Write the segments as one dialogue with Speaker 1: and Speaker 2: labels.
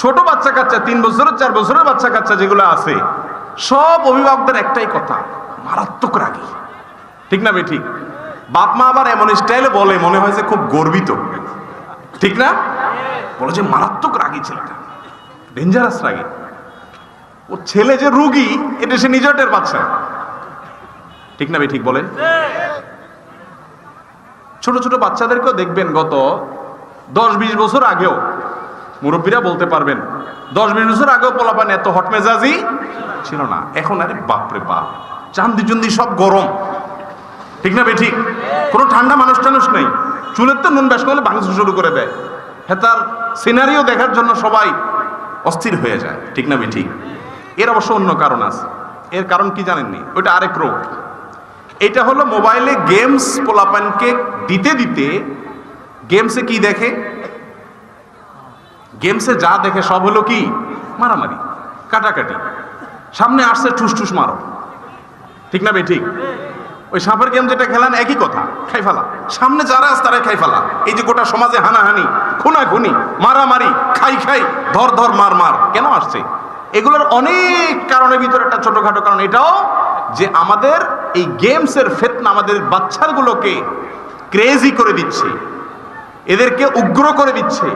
Speaker 1: ছোট বাচ্চা কাচ্চা, তিন বছরের, চার বছরের বাচ্চা কাচ্চা যেগুলো আছে, সব অভিভাবকদের একটাই কথা, মারাত্মক রাগী। ঠিক না ঠিক বাপ মা আবার এমন স্টাইলে বলে, মনে হয় যে খুব গর্বিত। ঠিক না? বলে যে মারাত্মক রাগী ছেলেটা। ডেঞ্জারাস রাগী। ও ছেলে যে রুগী, এটা সে নিজের বাচ্চা ঠিক না ঠিক বলেন ছোট ছোট বাচ্চাদেরকেও দেখবেন গত দশ বিশ বছর আগেও মুরব্বীরা বলতে পারবেন, দশ বিশ বছর আগেও পোলাপান, এত হট মেজাজি ছিল না। এখন আরে বাপরে বাপ, চান্দি চুন্দি সব গরম। ঠিক না বেঠিক কোনো ঠান্ডা মানুষ টানুষ নেই। চুলের তো নুন ব্যাস করলে ভাঙতে শুরু করে দেয়। হ্যাঁ তার সিনারিও দেখার জন্য সবাই অস্থির হয়ে যায়। ঠিক না বেঠিক এর অবশ্য অন্য কারণ আছে। এর কারণ কি জানেননি? ওইটা আরেক রোগ। এটা হলো মোবাইলে গেমস পোলাপানকে দিতে দিতে গেমসে কি দেখে? গেমসে যা দেখে সব হলো কি? মারামারি, কাটাকাটি। সামনে আসছে ঠুস ঠুস মারো। ঠিক না বে, ঠিক? ওই সাপের গেম যেটা খেলান একই কথা, খাই ফেলা। সামনে যারা আছে তারাই খাই ফেলা। এই যে গোটা সমাজে হানাহানি, খুনাখুনি, মারামারি, খাই খাই, ধর ধর মার মার, কেন আসছে? এগুলোর অনেক কারণের ভিতরে একটা ছোটোখাটো কারণ। এটাও যে আমাদের এই গেমসের ফেতনা আমাদের বাচ্চাগুলোকে ক্রেজি করে দিচ্ছে। এদেরকে উগ্র করে দিচ্ছে,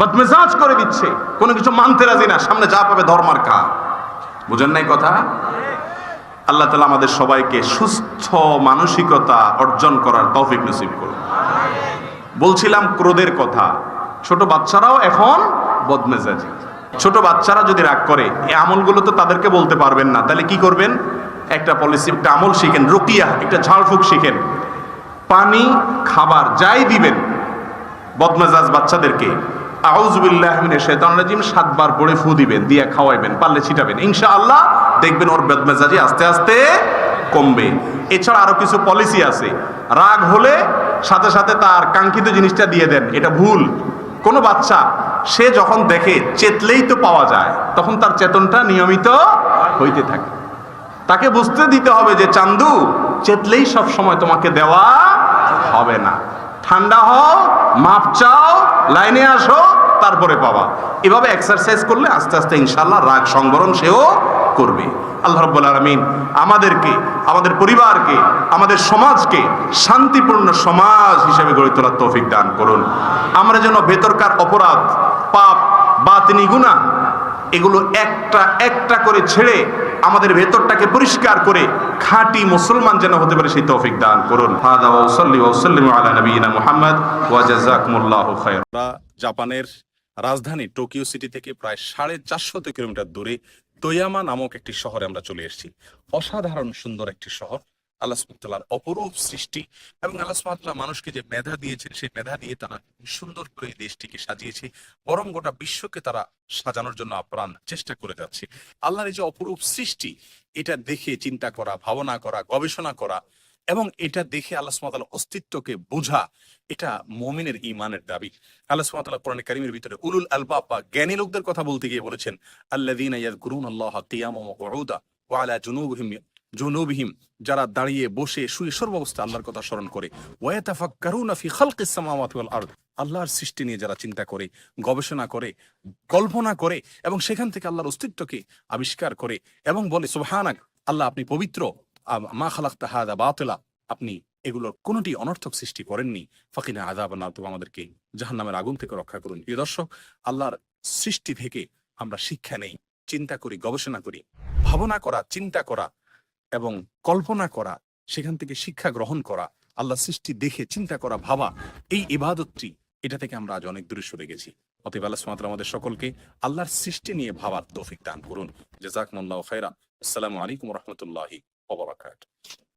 Speaker 1: বদমেজাজ করে দিচ্ছে। কোনো কিছু মানতে রাজি না, সামনে যা পাবে ধর্মার কা বুঝেন নাই কথা? আল্লাহ তালা আমাদের সবাইকে সুস্থ মানসিকতা অর্জন করার তৌফিক নসিব করুন। বলছিলাম ক্রোধের কথা, ছোট বাচ্চারাও এখন বদমেজাজি। ছোট বাচ্চারা যদি রাগ করে, এই আমলগুলো তো তাদেরকে বলতে পারবেন না। তাহলে কি করবেন? একটা পলিসি একটা আমল শিখেন, রুকিয়া, একটা ঝাড়ফুঁক শিখেন। পানি, খাবার, যাই দিবেন বদমেজাজ বাচ্চাদেরকে আউজুবিল্লাহ মিনে শৈতান সাতবার পড়ে ফু দিবেন, দিয়ে খাওয়াইবেন, পারলে ছিটাবেন। ইনশাআল্লাহ দেখবেন ওর বদমেজাজি আস্তে আস্তে কমবে। এছাড়া আরও কিছু পলিসি আছে। রাগ হলে সাথে সাথে তার কাঙ্ক্ষিত জিনিসটা দিয়ে দেন, এটা ভুল। কোনো বাচ্চা, সে যখন দেখে চেতলেই তো পাওয়া যায়, তখন তার চেতনটা নিয়মিত হইতে থাকে। তাকে বুঝতে দিতে হবে যে, চান্দু, চেতলেই সব সময় তোমাকে দেওয়া হবে না। ঠান্ডা হও, মাপ চাও, লাইনে আসো, তারপরে পাবা। এভাবে এক্সারসাইজ করলে আস্তে আস্তে ইনশাল্লাহ রাগ সংবরণ সেও করবে। আল্লাহ রব্বুল আলমিন আমাদেরকে, আমাদের পরিবারকে, আমাদের সমাজকে শান্তিপূর্ণ সমাজ হিসেবে গড়ে তোলার তৌফিক দান করুন। আমরা যেন ভেতরকার অপরাধ, পাপ, বাতিনি গুণা এগুলো একটা একটা করে ছেড়ে আমাদের ভেতরটাকে পরিষ্কার করে খাঁটি মুসলমান যেন হতে পারে সেই তৌফিক দান করুন।
Speaker 2: জাপানের রাজধানী টোকিও সিটি থেকে প্রায় সাড়ে চারশত কিলোমিটার দূরে তোয়ামা নামক একটি শহরে আমরা চলে এসেছি। অসাধারণ সুন্দর একটি শহর। আল্লাহ সুবতাল্লাহর অপরূপ সৃষ্টি এবং আল্লাহ সুবতাল্লাহ মানুষকে যে মেধা দিয়েছেন, সেই মেধা দিয়ে তারা সুন্দর করে দেশটিকে সাজিয়েছে। বরং গোটা বিশ্বকে তারা সাজানোর জন্য আপ্রাণ চেষ্টা করে যাচ্ছে। আল্লাহর এই যে অপরূপ সৃষ্টি, এটা দেখে চিন্তা করা, ভাবনা করা, গবেষণা করা এবং এটা দেখে আল্লাহ সুবতাল্লাহ অস্তিত্বকে বোঝা, এটা মমিনের ইমানের দাবি। আল্লাহ সুবহানাহু কোরআন কারীমের ভিতরে উলুল আলবাব বা জ্ঞানী লোকদের কথা বলতে গিয়ে বলেছেন, আল্লাযীনা ইয়াযকুরুনা আল্লাহ কিয়ামান ওয়া জুনুবিহিম জুনুবিহিম, যারা দাঁড়িয়ে বসে শুয়ে সর্বাবস্থা আল্লাহর কথা স্মরণ করে। আল্লাহর সৃষ্টি নিয়ে যারা চিন্তা করে, গবেষণা করে, কল্পনা করে এবং সেখান থেকে আল্লাহর অস্তিত্বকে আবিষ্কার করে এবং বলে, সুবহানাক, আল্লাহ আপনি পবিত্র। মা খালাক্তা হাদা বাতিলা। আপনি এগুলোর কোনোটি অনর্থক সৃষ্টি করেননি। ফাকিনা আজাব না তো আমাদেরকে জাহান্নামের আগুন থেকে রক্ষা করুন। প্রিয় দর্শক, আল্লাহর সৃষ্টি থেকে আমরা শিক্ষা নেই, চিন্তা করি, গবেষণা করি। ভাবনা করা, চিন্তা করা এবং কল্পনা করা, সেখান থেকে শিক্ষা গ্রহণ করা আল্লাহ সৃষ্টি দেখে চিন্তা করা, ভাবা, এই ইবাদতটি, এটা থেকে আমরা আজ অনেক দূরে সরে গেছি। অতএব আল্লাহ সুমাত্রা আমাদের সকলকে আল্লাহর সৃষ্টি নিয়ে ভাবার তৌফিক দান করুন। জাজাকমুল্লাহ খাইরা আসসালামু আলাইকুম রহমতুল্লাহি ওবরাকাত